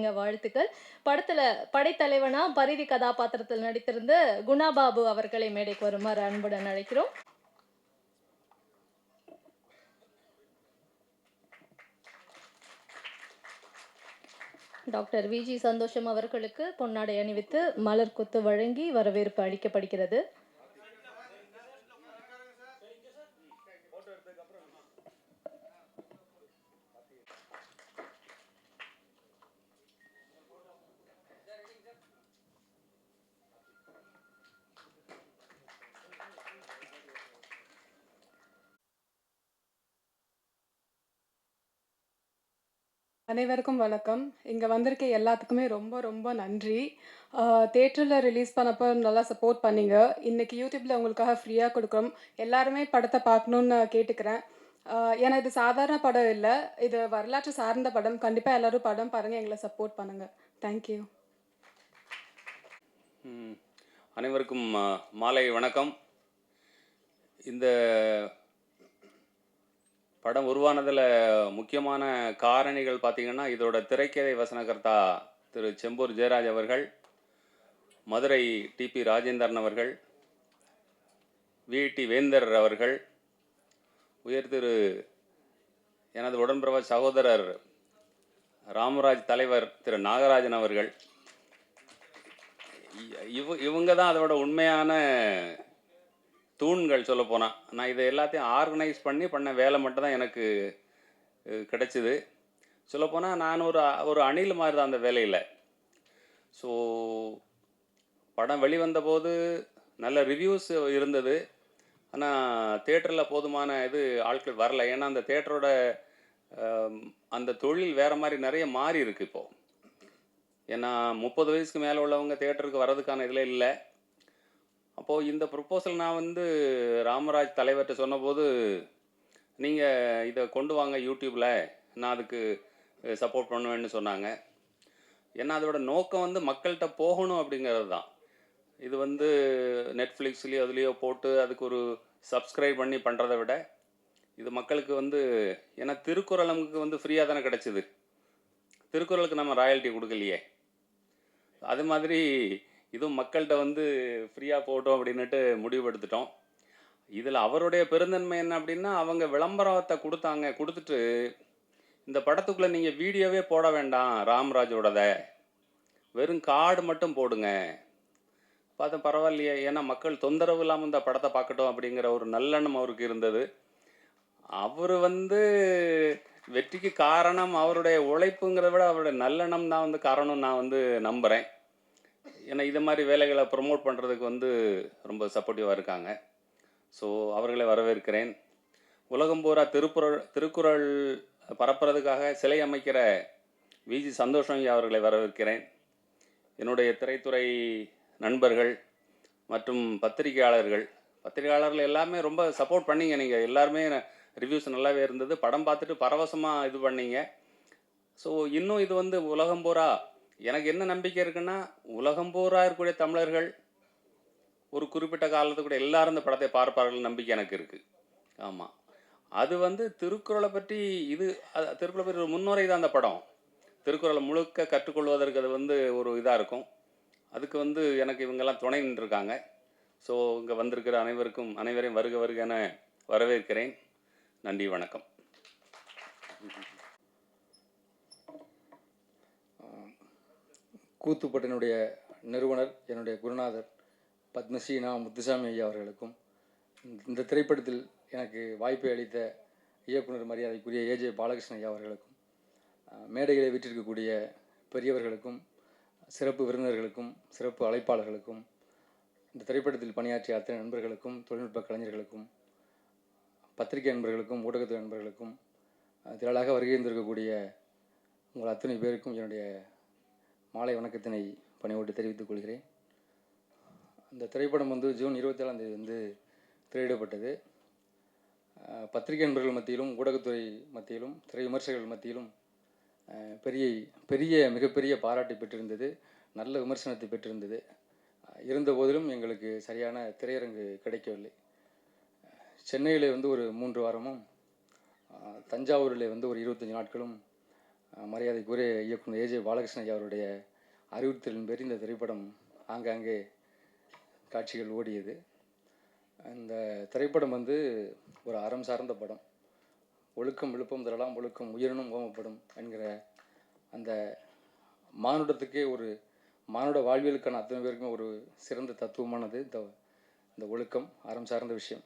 பண்ணியிருக்கீங்க வாழ்த்துக்கள். படத்துல படைத்தலைவனா பரிதி கதாபாத்திரத்தில் நடித்திருந்த குணாபாபு அவர்களை மேடைக்கு வருமாறு அன்புடன் அழைக்கிறோம். டாக்டர் விஜி சந்தோஷம் அவர்களுக்கு பொன்னாடை அணிவித்து மலர் கொத்து வழங்கி வரவேற்பு அளிக்கப்படுகிறது. அனைவருக்கும் வணக்கம். இங்கே வந்திருக்க எல்லாத்துக்குமே ரொம்ப ரொம்ப நன்றி. தேட்டரில் ரிலீஸ் பண்ணப்போ நல்லா சப்போர்ட் பண்ணிங்க. இன்னைக்கு யூடியூப்பில் உங்களுக்காக ஃப்ரீயாக கொடுக்குறோம். எல்லாருமே படத்தை பார்க்கணுன்னு கேட்டுக்கிறேன். ஏன்னா இது சாதாரண படம் இல்லை. இது வரலாற்று சார்ந்த படம். கண்டிப்பாக எல்லோரும் படம் பாருங்கள் எங்களை சப்போர்ட் பண்ணுங்கள் தேங்க்யூ அனைவருக்கும் மாலை வணக்கம். இந்த படம் உருவானதில் முக்கியமான காரணிகள் பார்த்திங்கன்னா இதோட திரைக்கதை வசனகர்த்தா திரு செம்பூர் ஜெயராஜ் அவர்கள் மதுரை டிபி ராஜேந்திரன் அவர்கள் வி டி வேந்தர் அவர்கள் உயர் திரு எனது உடன்பிறவ சகோதரர் ராமராஜ் தலைவர் திரு நாகராஜன் அவர்கள். இவ இவங்க தான் அதோட உண்மையான தூண்கள் சொல்ல போனால் நான் இதை எல்லாத்தையும் ஆர்கனைஸ் பண்ணி பண்ண வேலை மட்டும் தான் எனக்கு கிடச்சிது. சொல்லப்போனால் நான் ஒரு ஒரு அணில் மாதிரி தான் அந்த வேலையில். ஸோ படம் வெளிவந்த போது நல்ல ரிவ்யூஸ் இருந்தது. ஆனால் தேட்டரில் போதுமான இது ஆட்கள் வரல. ஏன்னா அந்த தேட்டரோட அந்த தொழில் வேறு மாதிரி நிறைய மாறி இருக்குது இப்போது ஏன்னா முப்பது வயசுக்கு மேலே உள்ளவங்க தேட்டருக்கு வர்றதுக்கான இதில் இல்லை. அப்போது இந்த ப்ரொப்போசல் நான் வந்து ராமராஜ் தலைவர்கிட்ட சொன்னபோது நீங்கள் இதை கொண்டு வாங்க யூடியூப்பில் நான் அதுக்கு சப்போர்ட் பண்ணுவேன்னு சொன்னாங்க. ஏன்னா அதோட நோக்கம் வந்து மக்கள்கிட்ட போகணும் அப்படிங்கிறது தான். இது வந்து நெட்ஃப்ளிக்ஸ்லேயோ அதுலேயோ போட்டு அதுக்கு ஒரு சப்ஸ்கிரைப் பண்ணி பண்ணுறதை விட இது மக்களுக்கு வந்து ஏன்னா திருக்குறள் நமக்கு வந்து ஃப்ரீயாக தானே கிடச்சிது. திருக்குறளுக்கு நம்ம ராயல்ட்டி கொடுக்கலையே. அது மாதிரி இதுவும் மக்கள்கிட்ட வந்து ஃப்ரீயாக போட்டோம் அப்படின்னுட்டு முடிவெடுத்துட்டோம் இதில் அவருடைய பெருந்தன்மை என்ன அப்படின்னா அவங்க விளம்பரத்தை கொடுத்தாங்க கொடுத்துட்டு இந்த படத்துக்குள்ளே நீங்கள் வீடியோவே போட வேண்டாம் ராம்ராஜோடத. வெறும் கார்டு மட்டும் போடுங்க. பார்த்தா பரவாயில்லையே ஏன்னா மக்கள் தொந்தரவு இல்லாமல் இந்த படத்தை பார்க்கட்டும் அப்படிங்கிற ஒரு நல்லெண்ணம் அவருக்கு இருந்தது. அவர் வந்து வெற்றிக்கு காரணம் அவருடைய உழைப்புங்கிறத விட அவருடைய நல்லெண்ணம் தான் வந்து காரணம் நான் வந்து நம்புகிறேன் ஏன்னா இது மாதிரி வேலைகளை ப்ரொமோட் பண்ணுறதுக்கு வந்து ரொம்ப சப்போர்ட்டிவாக இருக்காங்க. ஸோ அவர்களை வரவேற்கிறேன். உலகம் பூரா திருக்குறள் திருக்குறள் பரப்புறதுக்காக சிலை அமைக்கிற விஜி சந்தோஷம் அவர்களை வரவேற்கிறேன். என்னுடைய திரைத்துறை நண்பர்கள் மற்றும் பத்திரிகையாளர்கள். பத்திரிகையாளர்கள் எல்லாமே ரொம்ப சப்போர்ட் பண்ணிங்க நீங்கள் எல்லாருமே ரிவ்யூஸ் நல்லாவே இருந்தது. படம் பார்த்துட்டு பரவசமாக இது பண்ணீங்க. ஸோ இன்னும் இது வந்து உலகம் பூரா எனக்கு என்ன நம்பிக்கை இருக்குன்னா உலகம் பூரா இருக்கக்கூடிய தமிழர்கள் ஒரு குறிப்பிட்ட காலத்துக்கு கூட எல்லாரும் இந்த படத்தை பார்ப்பார்கள் நம்பிக்கை எனக்கு இருக்குது ஆமாம் அது வந்து திருக்குறளை பற்றி இது அது- திருக்குறளை பற்றி ஒரு முன்னுரை தான் அந்த படம். திருக்குறளை முழுக்க கற்றுக்கொள்வதற்கு அது வந்து ஒரு இதாக இருக்கும். அதுக்கு வந்து எனக்கு இவங்கெல்லாம் துணை நின்றுருக்காங்க. ஸோ இங்கே வந்திருக்கிற அனைவருக்கும் அனைவரையும் வருக வருக என வரவேற்கிறேன். நன்றி வணக்கம். கூத்துப்பட்டினுடைய நிறுவனர் என்னுடைய குருநாதர் பத்மஸ்ரீ நா முத்துசாமி ஐயா அவர்களுக்கும் இந்த- திரைப்படத்தில் எனக்கு வாய்ப்பை அளித்த இயக்குனர் மரியாதைக்குரிய ஏஜே பாலகிருஷ்ணன் ஐயா அவர்களுக்கும் மேடைகளை வீற்றிருக்கக்கூடிய பெரியவர்களுக்கும் சிறப்பு விருந்தினர்களுக்கும் சிறப்பு அழைப்பாளர்களுக்கும் இந்த திரைப்படத்தில் பணியாற்றிய அத்தனை நண்பர்களுக்கும் தொழில்நுட்ப கலைஞர்களுக்கும் பத்திரிகை நண்பர்களுக்கும் ஊடகத்துறை நண்பர்களுக்கும் திரளாக வருகை இருந்திருக்கக்கூடிய உங்கள் அத்தனை பேருக்கும் என்னுடைய மாலை வணக்கத்தினை பணிவோடு தெரிவித்துக் கொள்கிறேன். அந்த திரைப்படம் வந்து ஜூன் இருபத்தேழாம் தேதி வந்து திரையிடப்பட்டது. பத்திரிகை நண்பர்கள் மத்தியிலும் ஊடகத்துறை மத்தியிலும் திரை விமர்சகர்கள் மத்தியிலும் பெரிய பெரிய மிகப்பெரிய பாராட்டை பெற்றிருந்தது. நல்ல விமர்சனத்தை பெற்றிருந்தது. அஹ், இருந்த போதிலும் எங்களுக்கு சரியான திரையரங்கு கிடைக்கவில்லை. சென்னையில் வந்து ஒரு மூன்று வாரமும் தஞ்சாவூரில் வந்து ஒரு இருபத்தஞ்சி நாட்களும் மரியாதைக்குரிய இயக்குனர் ஏஜே பாலகிருஷ்ணன் ஐயா அவருடைய அறிவுறுத்தலின் பேர் இந்த திரைப்படம் ஆங்காங்கே காட்சிகள் ஓடியது. அந்த திரைப்படம் வந்து ஒரு அறம் சார்ந்த படம். ஒழுக்கம் விழுப்பம் தரலாம் ஒழுக்கம் உயிரினும் ஓமப்படும் என்கிற அந்த மானுடத்துக்கே ஒரு மானுட வாழ்வியலுக்கான அத்தனை பேருக்கும் ஒரு சிறந்த தத்துவமானது இந்த இந்த ஒழுக்கம் அறம் சார்ந்த விஷயம்.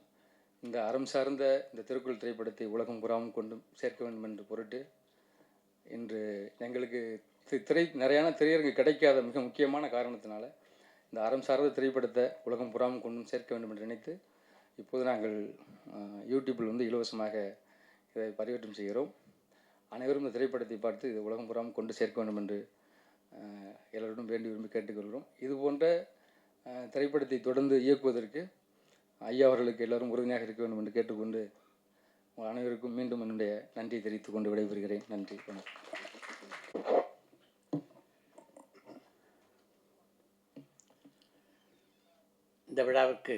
இந்த அறம் சார்ந்த இந்த திருக்குறள் திரைப்படத்தை உலகம் புறாமல் கொண்டு சேர்க்க வேண்டும் என்று பொருட்டு இன்று எங்களுக்கு தி- திரை நிறையான திரையரங்கு கிடைக்காத மிக முக்கியமான காரணத்தினால இந்த அறம் சார்ந்த திரைப்படத்தை உலகம் புறாவும் கொண்டும் சேர்க்க வேண்டும் என்று நினைத்து இப்போது நாங்கள் யூடியூப்பில் வந்து இலவசமாக இதை பதிவேற்றம் செய்கிறோம். அனைவரும் இந்த திரைப்படத்தை பார்த்து இது உலகம் புறாவும் கொண்டு சேர்க்க வேண்டும் என்று அஹ், எல்லோரிடம் வேண்டி விரும்பி கேட்டுக்கொள்கிறோம். இது போன்ற திரைப்படத்தை தொடர்ந்து இயக்குவதற்கு ஐயா அவர்களுக்கு எல்லோரும் உறுதுணையாக இருக்க வேண்டும் என்று கேட்டுக்கொண்டு உங்கள் அனைவருக்கும் மீண்டும் என்னுடைய நன்றியை தெரிவித்துக் கொண்டு விடைபெறுகிறேன். நன்றி. வணக்கம். இந்த விழாவுக்கு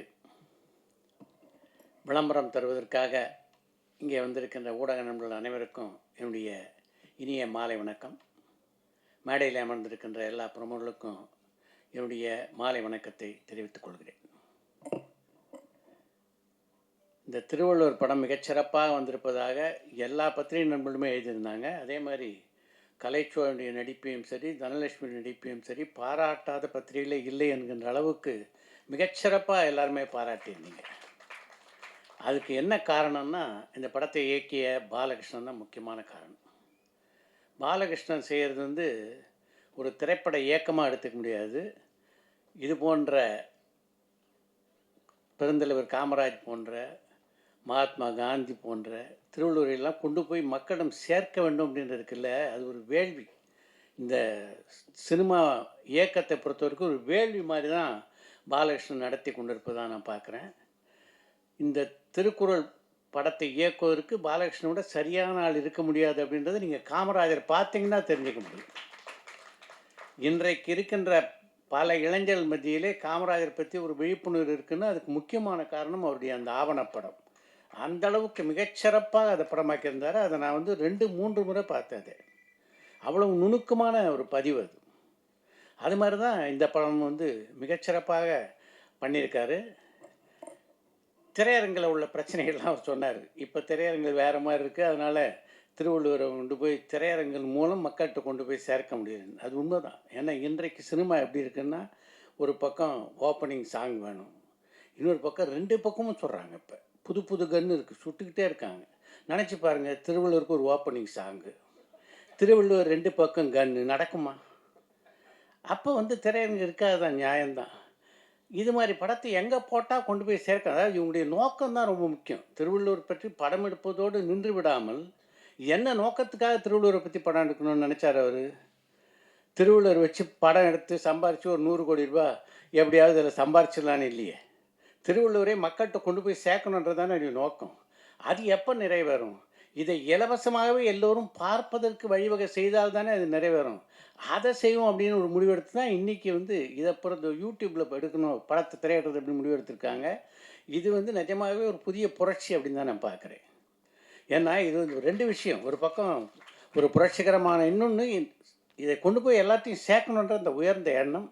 விளம்பரம் தருவதற்காக இங்கே வந்திருக்கின்ற ஊடக நண்பர்கள் அனைவருக்கும் என்னுடைய இனிய மாலை வணக்கம். மேடையில் அமர்ந்திருக்கின்ற எல்லா பிரமுகர்களுக்கும் என்னுடைய மாலை வணக்கத்தை தெரிவித்துக் கொள்கிறேன். இந்த திருவள்ளுவர் படம் மிகச்சிறப்பாக வந்திருப்பதாக எல்லா பத்திரிகை நண்பர்களுமே எழுதியிருந்தாங்க. அதே மாதிரி கலைச்சோழனுடைய நடிப்பையும் சரி தனலட்சுமி நடிப்பையும் சரி பாராட்டாத பத்திரிகைகளே இல்லை என்கின்ற அளவுக்கு மிகச்சிறப்பாக எல்லாருமே பாராட்டியிருந்தீங்க. அதுக்கு என்ன காரணம்னா இந்த படத்தை இயக்கிய பாலகிருஷ்ணன் தான் முக்கியமான காரணம். பாலகிருஷ்ணன் செய்கிறது வந்து ஒரு திரைப்பட இயக்கமாக எடுத்துக்க முடியாது. இது போன்ற பெருந்தலைவர் காமராஜ் போன்ற மகாத்மா காந்தி போன்ற திருவள்ளுவரையெல்லாம் கொண்டு போய் மக்களிடம் சேர்க்க வேண்டும் அப்படின்னு இருக்குல்ல அது ஒரு வேள்வி. இந்த சினிமா இயக்கத்தை பொறுத்தவரைக்கும் ஒரு வேள்வி மாதிரி தான் பாலகிருஷ்ணன் நடத்தி கொண்டிருப்பதாக நான் பார்க்குறேன். இந்த திருக்குறள் படத்தை இயக்குவதற்கு பாலகிருஷ்ணனோட சரியான ஆள் இருக்க முடியாது அப்படின்றத நீங்கள் காமராஜர் பார்த்தீங்கன்னா தெரிஞ்சுக்க முடியும். இன்றைக்கு இருக்கின்ற பல இளைஞர்கள் மத்தியிலே காமராஜர் பற்றி ஒரு விழிப்புணர்வு இருக்குன்னு அதுக்கு முக்கியமான காரணம் அவருடைய அந்த ஆவணப்படம். அந்த அளவுக்கு மிகச்சிறப்பாக அதை படமாக்கியிருந்தார். அதை நான் வந்து ரெண்டு மூன்று முறை பார்த்தேன் அதை. அவ்வளவு நுணுக்கமான ஒரு பதிவு அது. அது மாதிரி தான் இந்த படம் வந்து மிகச்சிறப்பாக பண்ணியிருக்காரு. திரையரங்கில் உள்ள பிரச்சனைகள்லாம் அவர் சொன்னார். இப்போ திரையரங்கில் வேறு மாதிரி இருக்குது அதனால் திருவள்ளுவரை கொண்டு போய் திரையரங்குகள் மூலம் மக்கள்கிட்ட கொண்டு போய் சேர்க்க முடியாது. அது உண்மை தான் ஏன்னா இன்றைக்கு சினிமா எப்படி இருக்குன்னா ஒரு பக்கம் ஓப்பனிங் சாங் வேணும். இன்னொரு பக்கம் ரெண்டு பக்கமும் சொல்கிறாங்க இப்போ. புது புது கன்று இருக்குது சுட்டுக்கிட்டே இருக்காங்க. நினச்சி பாருங்கள் திருவள்ளுவருக்கு ஒரு ஓப்பனிங் சாங்கு திருவள்ளுவர் ரெண்டு பக்கம் கன்று நடக்குமா? அப்போ வந்து திரையரங்கு இருக்காது தான் நியாயம்தான். இது மாதிரி படத்தை எங்கே போட்டால் கொண்டு போய் சேர்க்க? அதாவது இவங்களுடைய நோக்கம் தான் ரொம்ப முக்கியம். திருவள்ளுவர் பற்றி படம் எடுப்பதோடு நின்று விடாமல் என்ன நோக்கத்துக்காக திருவள்ளுவரை பற்றி படம் எடுக்கணும்னு நினச்சார் அவர்? திருவள்ளுவர் வச்சு படம் எடுத்து சம்பாரித்து ஒரு நூறு கோடி ரூபா எப்படியாவது அதில் சம்பாரிச்சிடலான்னு இல்லையே? திருவள்ளுவரை மக்கள்கிட்ட கொண்டு போய் சேர்க்கணுன்றது தானே என்னுடைய நோக்கம். அது எப்போ நிறைவேறும்? இதை இலவசமாகவே எல்லோரும் பார்ப்பதற்கு வழிவகை செய்தால் தானே அது நிறைவேறும். அதை செய்வோம் அப்படின்னு ஒரு முடிவெடுத்து தான் இன்றைக்கி வந்து இதை பிறந்த யூடியூப்பில் எடுக்கணும் படத்தை திரையிடுறது அப்படின்னு முடிவெடுத்திருக்காங்க. இது வந்து நிஜமாகவே ஒரு புதிய புரட்சி அப்படின்னு தான் நான் பார்க்குறேன். ஏன்னா இது வந்து ரெண்டு விஷயம். ஒரு பக்கம் ஒரு புரட்சிகரமான இன்னொன்று இதை கொண்டு போய் எல்லாத்தையும் சேர்க்கணுன்ற அந்த உயர்ந்த எண்ணம்.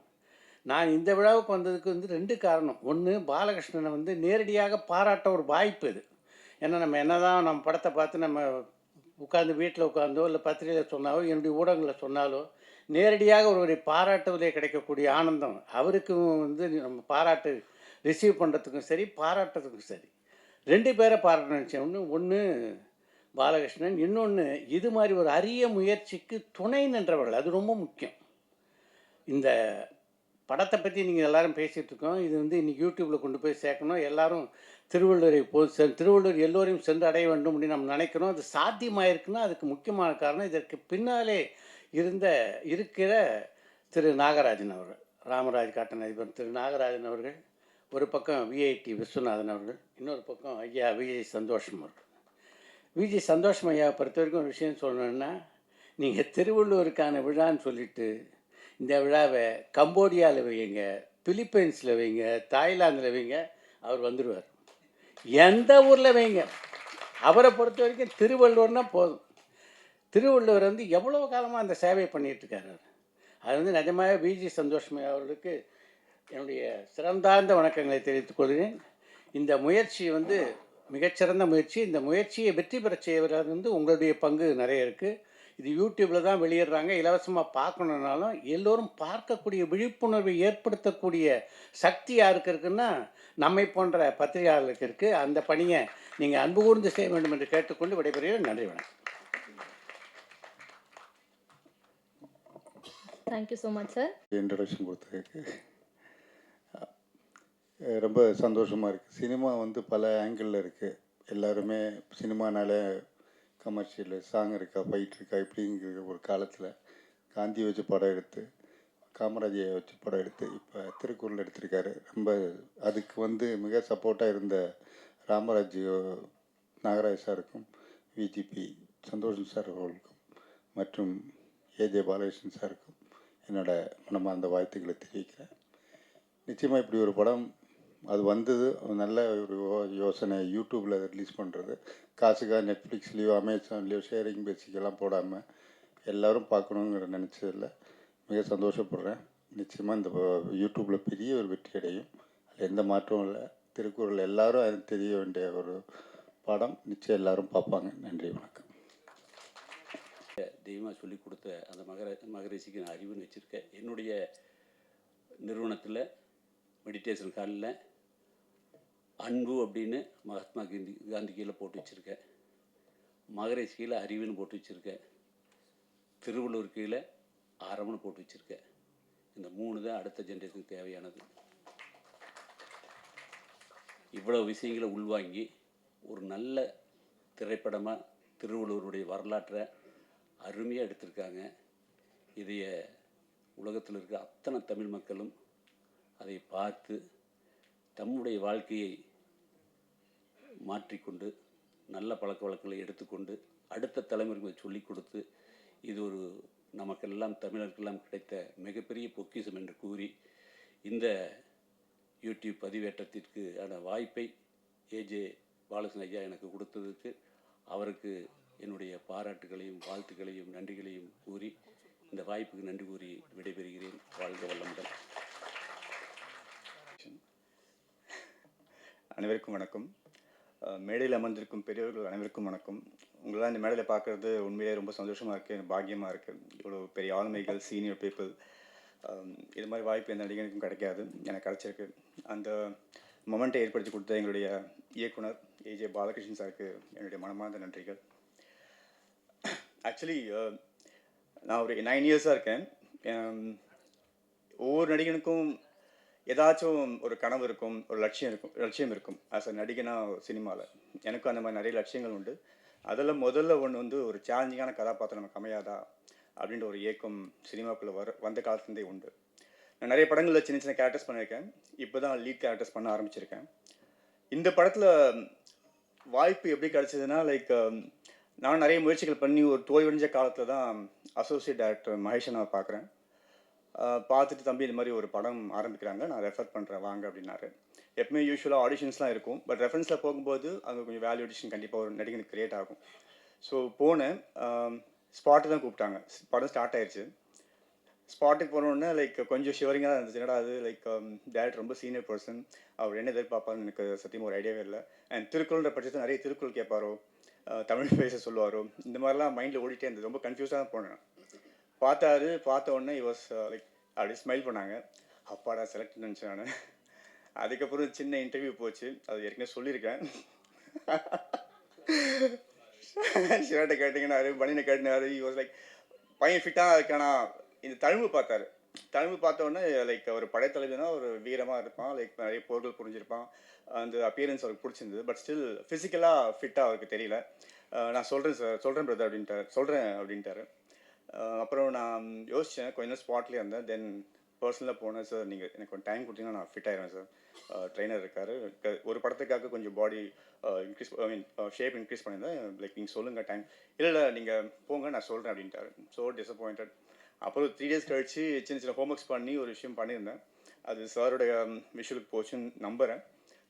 நான் இந்த விழாவுக்கு வந்ததுக்கு வந்து ரெண்டு காரணம். ஒன்று பாலகிருஷ்ணனை வந்து நேரடியாக பாராட்ட ஒரு வாய்ப்பு இது. ஏன்னா நம்ம என்னதான் நம்ம படத்தை பார்த்து நம்ம உட்காந்து வீட்டில் உட்காந்தோ இல்லை பத்திரிகையில் சொன்னாலோ என்னுடைய ஊடகங்களில் சொன்னாலோ நேரடியாக ஒருவரை பாராட்டுவதே கிடைக்கக்கூடிய ஆனந்தம். அவருக்கும் வந்து நம்ம பாராட்டு ரிசீவ் பண்ணுறதுக்கும் சரி பாராட்டுறதுக்கும் சரி. ரெண்டு பேரை பாராட்ட ஒன்று ஒன்று பாலகிருஷ்ணன். இன்னொன்று இது மாதிரி ஒரு அரிய முயற்சிக்கு துணை நின்றவர்கள். அது ரொம்ப முக்கியம். இந்த படத்தை பற்றி நீங்கள் எல்லோரும் பேசிகிட்ருக்கோம் இது வந்து இன்றைக்கி யூடியூப்பில் கொண்டு போய் சேர்க்கணும். எல்லோரும் திருவள்ளுவரை போ செ- திருவள்ளுவர் எல்லோரையும் சென்று அடைய வேண்டும் அப்படின்னு நம்ம நினைக்கிறோம். அது சாத்தியமாயிருக்குன்னா அதுக்கு முக்கியமான காரணம் இதற்கு பின்னாலே இருந்த இருக்கிற திரு நாகராஜன் அவர்கள் ராமராஜ் காட்டன் அதிபர் திரு நாகராஜன் அவர்கள் ஒரு பக்கம் விஐடி விஸ்வநாதன் அவர்கள் இன்னொரு பக்கம் ஐயா விஜய் சந்தோஷம் அவர்கள். விஜய் சந்தோஷம் ஐயா பொறுத்த வரைக்கும் ஒரு விஷயம் சொல்லணுன்னா நீங்கள் திருவள்ளுவருக்கான விழான்னு சொல்லிட்டு இந்த விழாவை கம்போடியாவில் வைங்க பிலிப்பைன்ஸில் வைங்க தாய்லாந்தில் வைங்க அவர் வந்துடுவார் எந்த ஊரில் வைங்க? அவரை பொறுத்த வரைக்கும் திருவள்ளுவர்னால் போதும். திருவள்ளுவர் வந்து எவ்வளோ காலமாக அந்த சேவையை பண்ணிகிட்ருக்காரு இருக்காரு அவர். அது வந்து நிஜமாக பிஜி சந்தோஷமே அவர்களுக்கு என்னுடைய சிறந்தார்ந்த வணக்கங்களை தெரிவித்துக் கொள்கிறேன். இந்த முயற்சி வந்து மிகச்சிறந்த முயற்சி. இந்த முயற்சியை வெற்றி பெற செய்வது வந்து உங்களுடைய பங்கு நிறைய இருக்குது இது யூடியூப்பில் தான் வெளியிடுறாங்க. இலவசமாக பார்க்கணுன்னாலும் எல்லோரும் பார்க்கக்கூடிய விழிப்புணர்வை ஏற்படுத்தக்கூடிய சக்தி யாருக்கு இருக்குன்னா நம்மை போன்ற பத்திரிகையாளர்களுக்கு இருக்குது அந்த பணியை நீங்கள் அன்பு கூர்ந்து செய்ய வேண்டும் என்று கேட்டுக்கொண்டு விடைபெறுகிறேன். நன்றி வணக்கம். Thank you so much sir introduction கொடுத்ததுக்கு ரொம்ப சந்தோஷமாக இருக்குது சினிமா வந்து பல ஆங்கிளில் இருக்குது எல்லாருமே சினிமானால கமர்ஷியல் சாங் இருக்கா ஃபைட் இருக்கா இப்படிங்கிற ஒரு காலத்தில் காந்தி வச்சு படம் எடுத்து காமராஜை வச்சு படம் எடுத்து இப்போ திருக்குறள் எடுத்திருக்காரு ரொம்ப அதுக்கு வந்து மிக சப்போர்ட்டாக இருந்த ராமராஜ் நாகராஜ் சாருக்கும் விஜிபி சந்தோஷம் சார் அவர்களுக்கும் மற்றும் ஏஜே பாலகிருஷ்ணன் சாருக்கும் என்னோட மனமார்ந்த வாழ்த்துக்களை தெரிவிக்கிறேன் நிச்சயமாக இப்படி ஒரு படம் அது வந்தது நல்ல ஒரு யோசனை யூடியூப்பில் ரிலீஸ் பண்ணுறது காசுக்காக நெட்ஃப்ளிக்ஸ்லேயோ அமேசான்லேயோ ஷேரிங் பேசிக்கெல்லாம் போடாமல் எல்லோரும் பார்க்கணுங்கிற நினச்சதில் மிக சந்தோஷப்படுறேன். நிச்சயமாக இந்த யூடியூப்பில் பெரிய ஒரு வெற்றி அடையும். அதில் எந்த மாற்றமும் இல்லை. திருக்குறள் எல்லாரும் அது தெரிய வேண்டிய ஒரு படம். நிச்சயம் எல்லாரும் பார்ப்பாங்க. நன்றி வணக்கம். தெய்வமாக சொல்லி கொடுத்த அந்த மகர மகரிஷிக்கு நான் அறிவுன்னு வச்சுருக்கேன். என்னுடைய நிறுவனத்தில் மெடிடேஷன் காலில் அன்பு அப்படின்னு மகாத்மா காந்தி காந்தி கீழே போட்டு வச்சுருக்கேன். மகரேஷ் கீழே அறிவுன்னு போட்டு வச்சுருக்கேன். திருவள்ளூர் கீழே ஆரம்னு போட்டு வச்சுருக்கேன். இந்த மூணு தான் அடுத்த ஜென்ரேஷனுக்கு தேவையானது. இவ்வளோ விஷயங்களை உள்வாங்கி ஒரு நல்ல திரைப்படமாக திருவள்ளுவருடைய வரலாற்றை அருமையாக எடுத்திருக்காங்க. இதைய உலகத்தில் இருக்க அத்தனை தமிழ் மக்களும் அதை பார்த்து தம்முடைய வாழ்க்கையை மாற்றிக்கொண்டு நல்ல பழக்க வழக்கங்களை எடுத்துக்கொண்டு அடுத்த தலைமுறைக்கு சொல்லிக் கொடுத்து இது ஒரு நமக்கெல்லாம் தமிழருக்கெல்லாம் கிடைத்த மிகப்பெரிய பொக்கிஷம் என்று கூறி இந்த யூடியூப் பதிவேற்றத்திற்கு ஆன வாய்ப்பை ஏஜே பாலசன் ஐயா எனக்கு கொடுத்ததுக்கு அவருக்கு என்னுடைய பாராட்டுகளையும் வாழ்த்துக்களையும் நன்றிகளையும் கூறி இந்த வாய்ப்புக்கு நன்றி கூறி விடைபெறுகிறேன். வாழ்க வல்லமுடன் அனைவருக்கும் வணக்கம். மேடையில் அமர்ந்திருக்கும் பெரியவர்கள் அனைவருக்கும் வணக்கம். உங்களால் இந்த மேடையில் பார்க்குறது உண்மையிலே ரொம்ப சந்தோஷமாக இருக்குது பாக்கியமாக இருக்குது இவ்வளோ பெரிய ஆளுமைகள் சீனியர் பீப்புள் இது மாதிரி வாய்ப்பு எந்த நடிகனுக்கும் கிடைக்காது எனக்கு கிடச்சிருக்கு. அந்த மொமெண்ட்டை ஏற்படுத்தி கொடுத்த எங்களுடைய இயக்குனர் ஏஜே பாலகிருஷ்ணன் சாருக்கு என்னுடைய மனமார்ந்த நன்றிகள். ஆக்சுவலி நான் ஒரு நைன் இயர்ஸாக இருக்கேன். ஒவ்வொரு நடிகனுக்கும் ஏதாச்சும் ஒரு கனவு இருக்கும் ஒரு லட்சியம் இருக்கும் லட்சியம் இருக்கும் ஆஸ் அ நடிகனா சினிமாவில் எனக்கும் அந்த மாதிரி நிறைய லட்சியங்கள் உண்டு. அதில் முதல்ல ஒன்று வந்து ஒரு சேலஞ்சிங்கான கதாபாத்திரம் நமக்கு அமையாதா அப்படின்ற ஒரு இயக்கம் சினிமாக்குள்ளே வர வந்த காலத்துலேருந்தே உண்டு. நான் நிறைய படங்களில் சின்ன சின்ன கேரக்டர்ஸ் பண்ணியிருக்கேன். இப்போ தான் லீட் கேரக்டர்ஸ் பண்ண ஆரம்பிச்சிருக்கேன். இந்த படத்தில் வாய்ப்பு எப்படி கிடச்சிதுன்னா லைக் um, நான் நிறைய முயற்சிகள் பண்ணி ஒரு தோய்வடைஞ்ச காலத்தில் தான் அசோசியேட் டைரக்டர் மகேஷனை நான் பார்க்குறேன். பார்த்துட்டு தம்பி இந்த மாதிரி ஒரு படம் ஆரம்பிக்கிறாங்க. நான் ரெஃபர் பண்ணுறேன் வாங்க அப்படின்னாரு. எப்பவுமே யூஸ்வலாக ஆடிஷன்ஸ்லாம் இருக்கும். பட் ரெஃபரன்ஸில் போகும்போது அங்கே கொஞ்சம் வேல்யூ ஆடிஷன் கண்டிப்பாக ஒரு நடிகனுக்கு கிரியேட் ஆகும். ஸோ போனேன். ஸ்பாட்டு தான் கூப்பிட்டாங்க. படம் ஸ்டார்ட் ஆயிடுச்சு ஸ்பாட்டுக்கு போனோடனே லைக் கொஞ்சம் ஷிவரிங்காக தான் இருந்துச்சு. என்னடா அது? லைக் டேரக்டர் um, ரொம்ப சீனியர் பர்சன் அவர் என்ன எதிர்பார்ப்பாருன்னு எனக்கு சத்தியமாக ஒரு ஐடியாவே இல்லை. அண்ட் திருக்குறள்ன்ற பட்சத்தில் நிறைய திருக்குறள் கேட்பாரோ? தமிழ் பேச சொல்லுவாரோ? இந்த மாதிரிலாம் மைண்டில் ஓடிட்டே இருந்தது. ரொம்ப கன்ஃபியூஸாக தான் போனேன். பார்த்தாரு பார்த்த உடனே வாஸ் லைக் uh, அப்படியே ஸ்மைல் பண்ணாங்க. அப்பாடா செலக்ட் நினச்சேன் நான். அதுக்கப்புறம் சின்ன இன்டர்வியூ போச்சு. அது ஏற்கனவே சொல்லியிருக்கேன். ஷர்ட்டை கேட்டிங்கனாரு பனியனை கேட்டினாரு யூ வாஸ் லைக் பையன் ஃபிட்டாக இருக்கானா? இந்த தழும்பு பார்த்தாரு. தழும்பு பார்த்த லைக் ஒரு படைத்தலைவனா ஒரு வீரமாக இருப்பான். லைக் நிறைய போர்கள் புரிஞ்சிருப்பான். அந்த அப்பியரன்ஸ் அவருக்கு பிடிச்சிருந்தது. பட் ஸ்டில் ஃபிசிக்கலாக ஃபிட்டாக அவருக்கு தெரியல. நான் சொல்கிறேன் சார் சொல்கிறேன் பிரதர் அப்படின்ட்டார். சொல்கிறேன் அப்படின்ட்டாரு. அப்புறம் நான் யோசித்தேன் கொஞ்ச நேரம் ஸ்பாட்லேயே இருந்தேன். தென் பர்சனலாக போனேன் சார் நீங்கள் எனக்கு கொஞ்சம் டைம் கொடுத்தீங்கன்னா நான் ஃபிட் ஆயிடுவேன் சார் ட்ரைனர் இருக்கார். ஒரு படத்துக்காக கொஞ்சம் body increase I mean shape increase பண்ணியிருந்தேன். லைக் நீங்கள் சொல்லுங்கள் டைம் இல்லை இல்லை நீங்கள் போங்க நான் சொல்கிறேன் அப்படின்ட்டாரு. ஸோ டிசப்பாயிண்டட் அப்புறம் த்ரீ டேஸ் கழிச்சு சின்ன சின்ன ஹோம்ஒர்க்ஸ் பண்ணி ஒரு விஷயம் பண்ணியிருந்தேன். அது சாரோடைய விஷுவலுக்கு um, போச்சுன்னு நம்புகிறேன்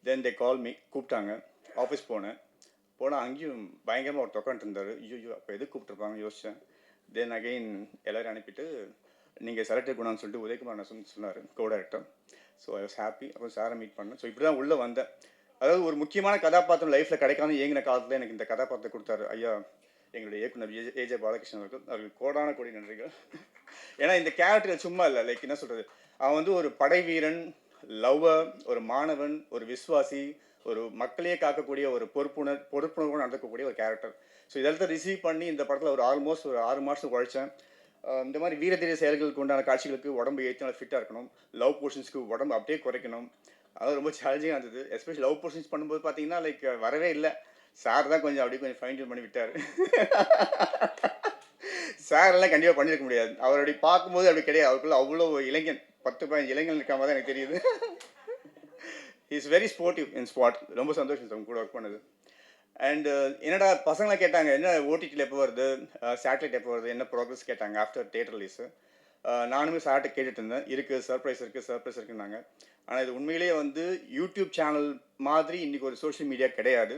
தென் தே கால் மீ கூப்பிட்டாங்க. ஆஃபீஸ் போனேன். போனால் அங்கேயும் பயங்கரமாக ஒரு தொக்கான்ட்டு இருந்தார். ஐயோ அப்போ எதுக்கு கூப்பிட்ருப்பாங்க யோசித்தேன் தென் அகெயின் எல்லோரும் அனுப்பிட்டு நீங்கள் செலக்டட் குணான்னு சொல்லிட்டு உதயகுமார் நான் சொன்னார் co director so I was happy அப்புறம் சாரை மீட் பண்ணேன் ஸோ இப்படி தான் உள்ளே வந்தேன் அதாவது ஒரு முக்கியமான கதாபாத்திரம் லைஃப்பில் கிடைக்காம ஏங்கின காலத்தில் எனக்கு இந்த கதாபாத்திரத்தை கொடுத்தாரு ஐயா எங்களுடைய இயக்குனர் ஏஜே பாலகிருஷ்ணன் அவர்கள். அவருக்கு கோடான கோடி நன்றிகள். ஏன்னா இந்த கேரக்டர் சும்மா இல்லை. லைக் என்ன சொல்கிறது அவன் வந்து ஒரு படை வீரன் லவ்வர் ஒரு மாணவன் ஒரு விஸ்வாசி ஒரு மக்களையே காக்கக்கூடிய ஒரு பொறுப்புணர் பொறுப்புணர்வோடு நடக்கக்கூடிய ஒரு கேரக்டர் ஸோ இதெல்லாம் ரிசீவ் பண்ணி இந்த படத்தில் ஒரு ஆல்மோஸ்ட் ஒரு ஆறு மாதம் உழைச்சேன். இந்த மாதிரி வீரதீர செயல்களுக்கு உண்டான காட்சிகளுக்கு உடம்பு ஏற்றி நல்லா ஃபிட்டாக இருக்கணும். லவ் போர்ஷன்ஸ்க்கு உடம்பு அப்படியே குறைக்கணும். அது ரொம்ப சேலஞ்சிங்காக இருந்தது. எஸ்பெஷலி லவ் போர்ஷன்ஸ் பண்ணும்போது பார்த்தீங்கன்னா லைக் வரவே இல்லை. சார் தான் கொஞ்சம் அப்படியே கொஞ்சம் ஃபைன் பண்ணி விட்டார். சார்லாம் கண்டிப்பாக பண்ணியிருக்க முடியாது. அவர் அப்படி பார்க்கும்போது அப்படி கிடையாது. அவருக்குள்ள அவ்வளோ இளைஞன் பத்து பதினஞ்சு இளைஞன் இருக்க மாதிரி தான் எனக்கு தெரியுது. Is very sportive in spot ரொம்ப சந்தோஷம் சார் கூட ஒர்க் பண்ணது. அண்டு uh, என்னடா பசங்களாம் கேட்டாங்க என்ன ஓடிடியில் எப்போ வருது? சேட்டலைட் எப்போ வருது? என்ன ப்ரோக்ரஸ் கேட்டாங்க ஆஃப்டர் தேட்டர் ரிலீஸு நானுமே சார்ட்ட கேட்டுட்டு இருந்தேன். இருக்குது சர்ப்ரைஸ் இருக்குது சர்ப்ரைஸ் இருக்குன்னாங்க. ஆனால் இது உண்மையிலேயே வந்து யூடியூப் சேனல் மாதிரி இன்றைக்கி ஒரு சோஷியல் மீடியா கிடையாது.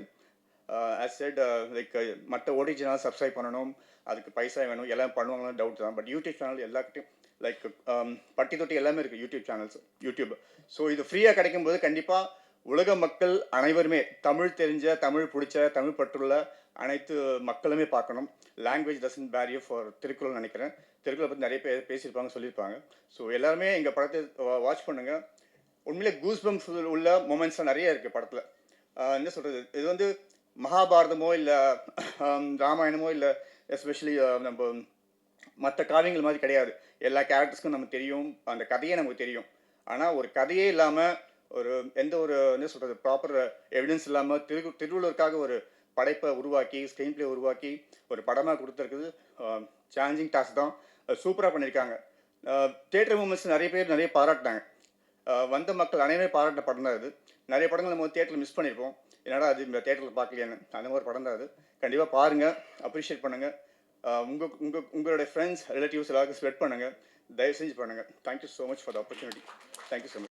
ஆஸ் செட் லைக் மற்ற ஓடிஜினால் சப்ஸ்கிரைப் பண்ணணும். அதுக்கு பைசா வேணும் எல்லாம் பண்ணுவாங்கன்னு டவுட் தான். பட் யூடியூப் சேனல் எல்லாக்கிட்டையும் லைக் பட்டி தொட்டி எல்லாமே இருக்குது யூடியூப் சேனல்ஸ் யூடியூப் ஸோ இது ஃப்ரீயாக கிடைக்கும்போது கண்டிப்பாக உலக மக்கள் அனைவருமே தமிழ் தெரிஞ்ச தமிழ் பிடிச்ச தமிழ் பற்றுள்ள அனைத்து மக்களுமே பார்க்கணும். Language doesn't barrier for Thirukkural நினைக்கிறேன். திருக்குறளை பற்றி நிறைய பேர் பேசியிருப்பாங்க சொல்லியிருப்பாங்க. ஸோ எல்லாருமே எங்கள் படத்தை வாட்ச் பண்ணுங்கள் உண்மையிலே கூஸ்பம்ஸ் உள்ள மூமெண்ட்ஸ்லாம் நிறைய இருக்குது படத்தில். என்ன சொல்கிறது இது வந்து மகாபாரதமோ இல்லை ராமாயணமோ இல்லை எஸ்பெஷலி நம்ம மற்ற காவியங்கள் மாதிரி கிடையாது. எல்லா கேரக்டர்ஸ்க்கும் நமக்கு தெரியும். அந்த கதையே நமக்கு தெரியும். ஆனால் ஒரு கதையே இல்லாமல் ஒரு எந்த ஒரு என்ன சொல்கிறது ப்ராப்பர் எவிடன்ஸ் இல்லாமல் திரு திருவள்ளுவருக்காக ஒரு படைப்பை உருவாக்கி ஸ்க்ரீன் பிளே உருவாக்கி ஒரு படமாக கொடுத்துருக்குது. சேலஞ்சிங் டாஸ்க் தான். சூப்பராக பண்ணியிருக்காங்க தேட்டர் மூமெண்ட்ஸ் நிறைய பேர் நிறைய பாராட்டினாங்க. வந்த மக்கள் அனைவரும் பாராட்டின படம் தான் இது நிறைய படங்கள் நம்ம தேட்டரில் மிஸ் பண்ணியிருப்போம் என்னடா அது இந்த தேட்டரில் பார்க்கலையான்னு. அந்த மாதிரி படம் தான் அது. கண்டிப்பாக பாருங்கள் அப்ரிஷியேட் பண்ணுங்கள் உங்கள் உங்கள் உங்களுடைய ஃப்ரெண்ட்ஸ் ரிலேட்டிவ்ஸ் எல்லாருக்கும் ஸ்ப்ரெட் பண்ணுங்கள் தயவு செஞ்சு பண்ணுங்கள் thank you so much for the opportunity thank you so much